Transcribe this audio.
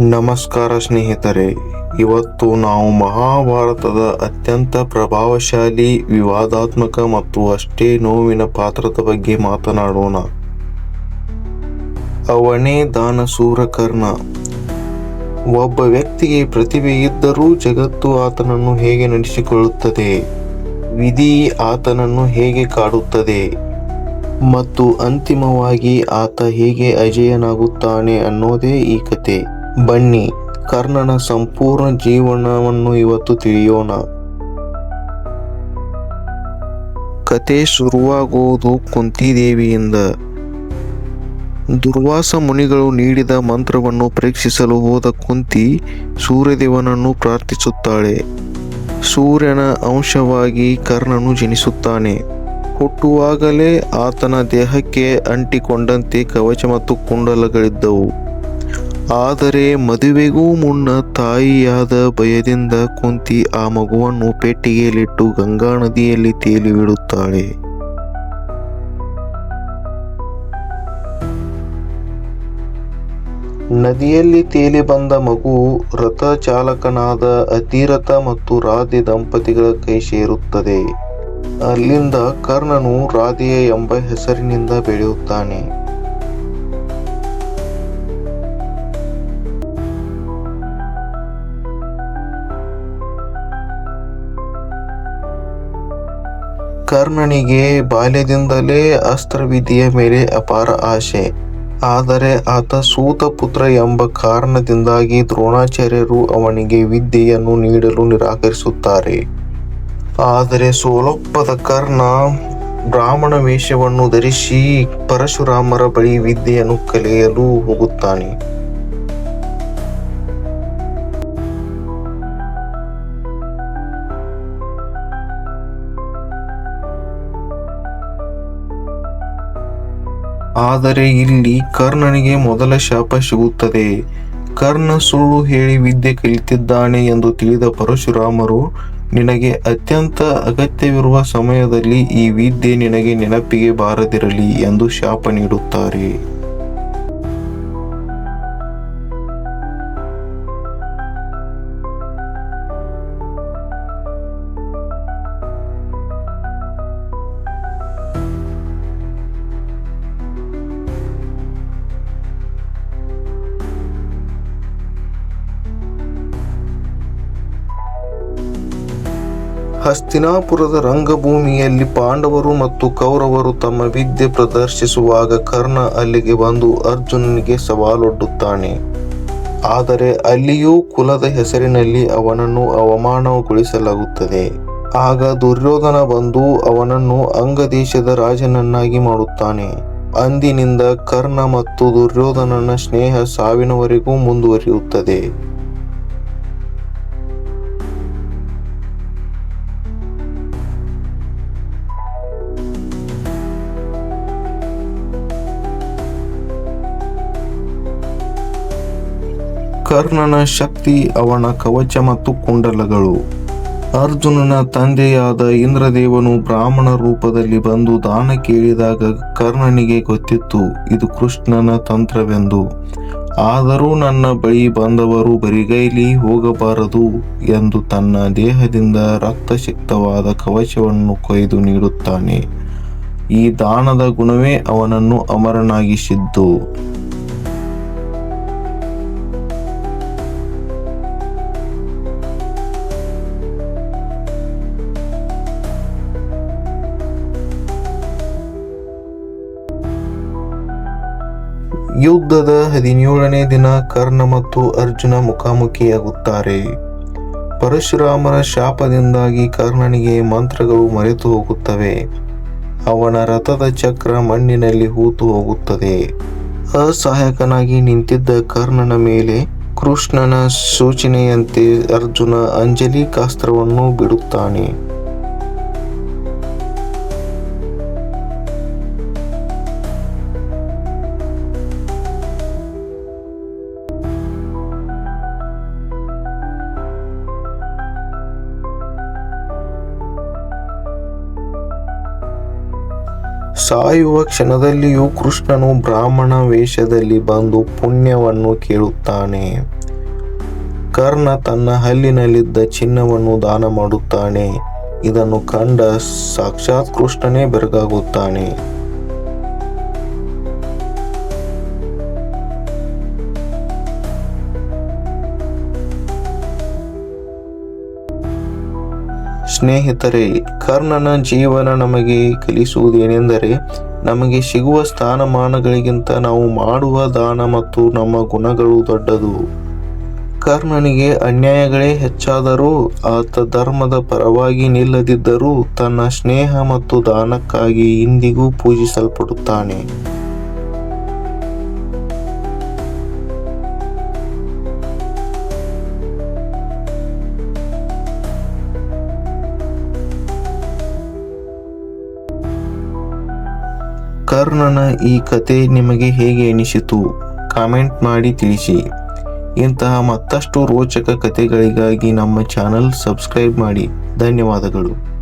ನಮಸ್ಕಾರ ಸ್ನೇಹಿತರೆ, ಇವತ್ತು ನಾವು ಮಹಾಭಾರತದ ಅತ್ಯಂತ ಪ್ರಭಾವಶಾಲಿ, ವಿವಾದಾತ್ಮಕ ಮತ್ತು ಅಷ್ಟೇ ನೋವಿನ ಪಾತ್ರದ ಬಗ್ಗೆ ಮಾತನಾಡೋಣ. ಅವನೇ ದಾನಸೂರ ಕರ್ಣ ಒಬ್ಬ ವ್ಯಕ್ತಿಗೆ ಪ್ರತಿಭೆ ಇದ್ದರೂ ಜಗತ್ತು ಆತನನ್ನು ಹೇಗೆ ನಡೆಸಿಕೊಳ್ಳುತ್ತದೆ? ವಿಧಿ ಆತನನ್ನು ಹೇಗೆ ಕಾಡುತ್ತದೆ? ಮತ್ತು ಅಂತಿಮವಾಗಿ ಆತ ಹೇಗೆ ಅಜೇಯನಾಗುತ್ತಾನೆ ಅನ್ನೋದೇ ಈ ಕತೆ. ಬನ್ನಿ, ಕರ್ಣನ ಸಂಪೂರ್ಣ ಜೀವನವನ್ನು ಇವತ್ತು ತಿಳಿಯೋಣ. ಕತೆ ಶುರುವಾಗುವುದು ಕುಂತಿದೇವಿಯಿಂದ. ದುರ್ವಾಸ ಮುನಿಗಳು ನೀಡಿದ ಮಂತ್ರವನ್ನು ಪರೀಕ್ಷಿಸಲು ಹೋದ ಕುಂತಿ ಸೂರ್ಯದೇವನನ್ನು ಪ್ರಾರ್ಥಿಸುತ್ತಾಳೆ. ಸೂರ್ಯನ ಅಂಶವಾಗಿ ಕರ್ಣನು ಜನಿಸುತ್ತಾನೆ. ಹುಟ್ಟುವಾಗಲೇ ಆತನ ದೇಹಕ್ಕೆ ಅಂಟಿಕೊಂಡಂತೆ ಕವಚ ಮತ್ತು ಕುಂಡಲಗಳಿದ್ದವು. ಆದರೆ ಮದುವೆಗೂ ಮುನ್ನ ತಾಯಿಯಾದ ಭಯದಿಂದ ಕುಂತಿ ಆ ಮಗುವನ್ನು ಪೆಟ್ಟಿಗೆಯಲ್ಲಿಟ್ಟು ಗಂಗಾ ನದಿಯಲ್ಲಿ ತೇಲಿ ಬಿಡುತ್ತಾಳೆ ನದಿಯಲ್ಲಿ ತೇಲಿ ಬಂದ ಮಗು ರಥ ಚಾಲಕನಾದ ಅತಿರಥ ಮತ್ತು ರಾಧೆ ದಂಪತಿಗಳ ಕೈ ಸೇರುತ್ತದೆ. ಅಲ್ಲಿಂದ ಕರ್ಣನು ರಾಧೆಯ ಎಂಬ ಹೆಸರಿನಿಂದ ಬೆಳೆಯುತ್ತಾನೆ. ಕರ್ಣನಿಗೆ ಬಾಲ್ಯದಿಂದಲೇ ಅಸ್ತ್ರವಿದ್ಯೆಯ ಮೇಲೆ ಅಪಾರ ಆಸೆ. ಆದರೆ ಆತ ಸೂತ ಪುತ್ರ ಎಂಬ ಕಾರಣದಿಂದಾಗಿ ದ್ರೋಣಾಚಾರ್ಯರು ಅವನಿಗೆ ವಿದ್ಯೆಯನ್ನು ನೀಡಲು ನಿರಾಕರಿಸುತ್ತಾರೆ. ಆದರೆ ಸೋಲೊಪ್ಪದ ಕರ್ಣ ಬ್ರಾಹ್ಮಣ ವೇಷವನ್ನು ಧರಿಸಿ ಪರಶುರಾಮರ ಬಳಿ ವಿದ್ಯೆಯನ್ನು ಕಲಿಯಲು ಹೋಗುತ್ತಾನೆ. ಆದರೆ ಇಲ್ಲಿ ಕರ್ಣನಿಗೆ ಮೊದಲ ಶಾಪ ಸಿಗುತ್ತದೆ. ಕರ್ಣ ಸುಳ್ಳು ಹೇಳಿ ವಿದ್ಯೆ ಕಲಿತಿದ್ದಾನೆ ಎಂದು ತಿಳಿದ ಪರಶುರಾಮರು, ನಿನಗೆ ಅತ್ಯಂತ ಅಗತ್ಯವಿರುವ ಸಮಯದಲ್ಲಿ ಈ ವಿದ್ಯೆ ನಿನಗೆ ನೆನಪಿಗೆ ಬಾರದಿರಲಿ ಎಂದು ಶಾಪ ನೀಡುತ್ತಾರೆ. ಹಸ್ತಿನಾಪುರದ ರಂಗಭೂಮಿಯಲ್ಲಿ ಪಾಂಡವರು ಮತ್ತು ಕೌರವರು ತಮ್ಮ ವಿದ್ಯೆ ಪ್ರದರ್ಶಿಸುವಾಗ ಕರ್ಣ ಅಲ್ಲಿಗೆ ಬಂದು ಅರ್ಜುನನಿಗೆ ಸವಾಲೊಡ್ಡುತ್ತಾನೆ. ಆದರೆ ಅಲ್ಲಿಯೂ ಕುಲದ ಹೆಸರಿನಲ್ಲಿ ಅವನನ್ನು ಅವಮಾನಗೊಳಿಸಲಾಗುತ್ತದೆ. ಆಗ ದುರ್ಯೋಧನ ಬಂದು ಅವನನ್ನು ಅಂಗದೇಶದ ರಾಜನನ್ನಾಗಿ ಮಾಡುತ್ತಾನೆ. ಅಂದಿನಿಂದ ಕರ್ಣ ಮತ್ತು ದುರ್ಯೋಧನನ ಸ್ನೇಹ ಸಾವಿನವರೆಗೂ ಮುಂದುವರಿಯುತ್ತದೆ. ಕರ್ಣನ ಶಕ್ತಿ, ಅವನ ಕವಚ ಮತ್ತು ಕುಂಡಲಗಳು. ಅರ್ಜುನನ ತಂದೆಯಾದ ಇಂದ್ರದೇವನು ಬ್ರಾಹ್ಮಣ ರೂಪದಲ್ಲಿ ಬಂದು ದಾನ ಕೇಳಿದಾಗ ಕರ್ಣನಿಗೆ ಗೊತ್ತಿತ್ತು, ಇದು ಕೃಷ್ಣನ ತಂತ್ರವೆಂದು. ಆದರೂ ನನ್ನ ಬಳಿ ಬಂದವರು ಬರಿಗೈಲಿ ಹೋಗಬಾರದು ಎಂದು ತನ್ನ ದೇಹದಿಂದ ರಕ್ತಶಕ್ತವಾದ ಕವಚವನ್ನು ಕೊಯ್ದು ನೀಡುತ್ತಾನೆ. ಈ ದಾನದ ಗುಣವೇ ಅವನನ್ನು ಅಮರನಾಗಿಸಿದ್ದು. ಯುದ್ಧದ ಹದಿನೇಳನೇ ದಿನ ಕರ್ಣ ಮತ್ತು ಅರ್ಜುನ ಮುಖಾಮುಖಿಯಾಗುತ್ತಾರೆ. ಪರಶುರಾಮನ ಶಾಪದಿಂದಾಗಿ ಕರ್ಣನಿಗೆ ಮಂತ್ರಗಳು ಮರೆತು ಹೋಗುತ್ತವೆ. ಅವನ ರಥದ ಚಕ್ರ ಮಣ್ಣಿನಲ್ಲಿ ಹೂತು ಹೋಗುತ್ತದೆ. ಅಸಹಾಯಕನಾಗಿ ನಿಂತಿದ್ದ ಕರ್ಣನ ಮೇಲೆ ಕೃಷ್ಣನ ಸೂಚನೆಯಂತೆ ಅರ್ಜುನ ಅಂಜಲಿ ಕಾಸ್ತ್ರವನ್ನು ಬಿಡುತ್ತಾನೆ. ಸಾಯುವ ಕ್ಷಣದಲ್ಲಿಯೂ ಕೃಷ್ಣನು ಬ್ರಾಹ್ಮಣ ವೇಷದಲ್ಲಿ ಬಂದು ಪುಣ್ಯವನ್ನು ಕೇಳುತ್ತಾನೆ. ಕರ್ಣ ತನ್ನ ಹಲ್ಲಿನಲ್ಲಿದ್ದ ಚಿನ್ನವನ್ನು ದಾನ ಮಾಡುತ್ತಾನೆ. ಇದನ್ನು ಕಂಡ ಸಾಕ್ಷಾತ್ ಕೃಷ್ಣನೇ ಬೆರಗಾಗುತ್ತಾನೆ. ಸ್ನೇಹಿತರೆ, ಕರ್ಣನ ಜೀವನ ನಮಗೆ ಕಲಿಸುವುದೇನೆಂದರೆ ನಮಗೆ ಸಿಗುವ ಸ್ಥಾನಮಾನಗಳಿಗಿಂತ ನಾವು ಮಾಡುವ ದಾನ ಮತ್ತು ನಮ್ಮ ಗುಣಗಳು ದೊಡ್ಡದು. ಕರ್ಣನಿಗೆ ಅನ್ಯಾಯಗಳೇ ಹೆಚ್ಚಾದರೂ ಆತ ಧರ್ಮದ ಪರವಾಗಿ ನಿಲ್ಲದಿದ್ದರೂ ತನ್ನ ಸ್ನೇಹ ಮತ್ತು ದಾನಕ್ಕಾಗಿ ಇಂದಿಗೂ ಪೂಜಿಸಲ್ಪಡುತ್ತಾನೆ. ಕರ್ಣನ ಈ ಕತೆ ನಿಮಗೆ ಹೇಗೆ ಎನಿಸಿತು? ಕಾಮೆಂಟ್ ಮಾಡಿ ತಿಳಿಸಿ. ಇಂತಹ ಮತ್ತಷ್ಟು ರೋಚಕ ಕಥೆಗಳಿಗಾಗಿ ನಮ್ಮ ಚಾನಲ್ ಸಬ್ಸ್ಕ್ರೈಬ್ ಮಾಡಿ. ಧನ್ಯವಾದಗಳು.